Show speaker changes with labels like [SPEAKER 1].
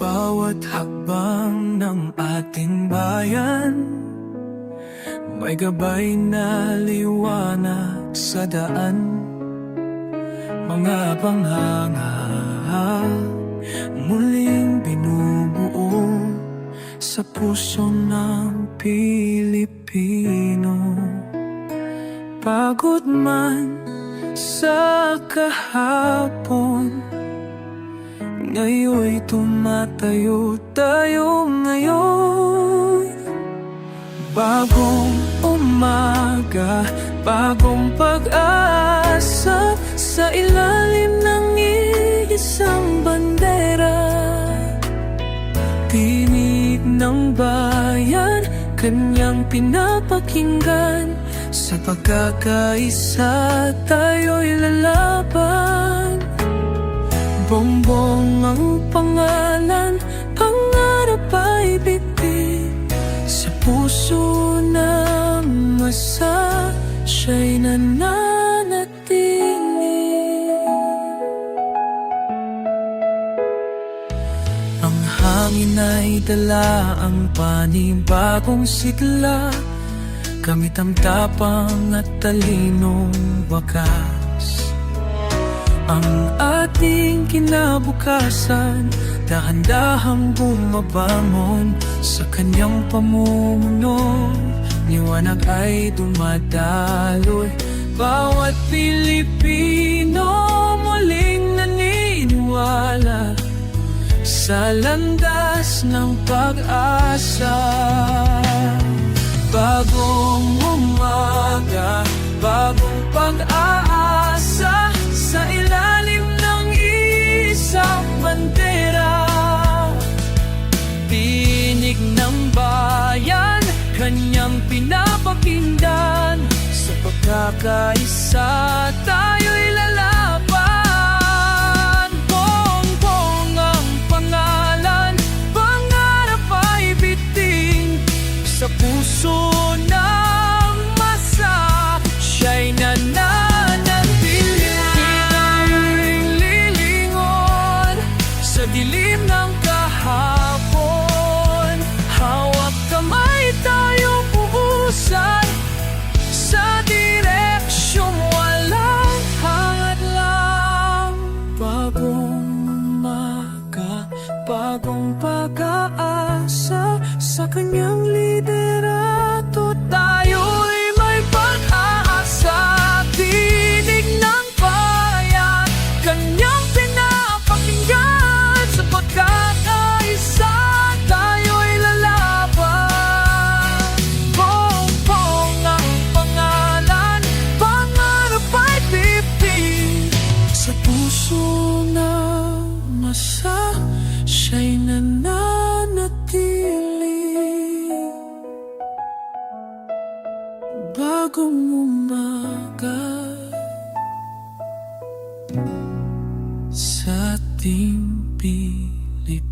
[SPEAKER 1] bawat hakbang ng ating bayan. May gabay na liwanag sa daan. Mga panghanga Muling binubuo Sa puso ng Pilipino. Pagod man sa kahapon Ngayon'y tumatayo tayo ngayon. Bagong umaga, bagong pag-asa Sa ilalim ng isang bandera. Tinig ng bayan, kanyang pinapakinggan. Sa pagkakaisa tayo'y ang pangalan, pangarap ay bitin Sa puso na masa, siya'y nananatili. Ang hangin ay dala ang panibagong sigla. Gamit ang tapang at talinong wakas Ang ating kinabukasan. Dahan-dahang bumabangon Sa kanyang pamumuno. Liwanag ay dumadaloy. Bawat Pilipino muling naniniwala sa landas ng pag-asa. Bagong umaga, bagong pag-aasa kanyang pinapakinggan Sa pagkakaisa tayo'y Bagong umaga, bagong pag-aasa Sa kanyang liderato tayo'y may pag-aasa. Tinig ng bayan, kanyang pinapakinggan Sa pagkakaisa. Tayo'y lalaban. Bongbong ang pangalan, pangarap Sa puso masa, siya'y nananatili. Bagong umaga Sa ating Pilipinas